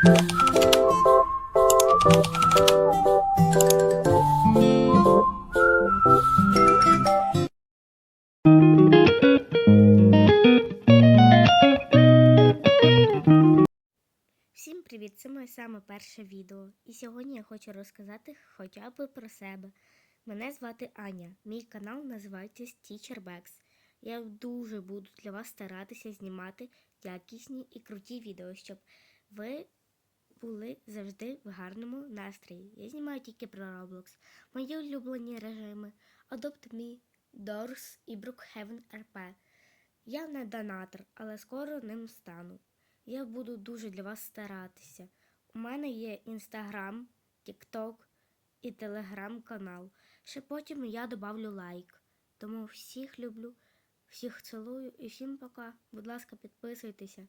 Всім привіт! Це моє саме перше відео. І сьогодні я хочу розказати хоча б про себе. Мене звати Аня. Мій канал називається Teacher Bags. Я дуже буду для вас старатися знімати якісні і круті відео, щоб ви були завжди в гарному настрої. Я знімаю тільки про Roblox, мої улюблені режими Adopt Me, Doors і Brookhaven RP. Я не донатор, але скоро ним стану. Я буду дуже для вас старатися. У мене є інстаграм, тікток і телеграм-канал. Ще потім я добавлю лайк. Тому всіх люблю, всіх цілую і всім пока. Будь ласка, підписуйтеся.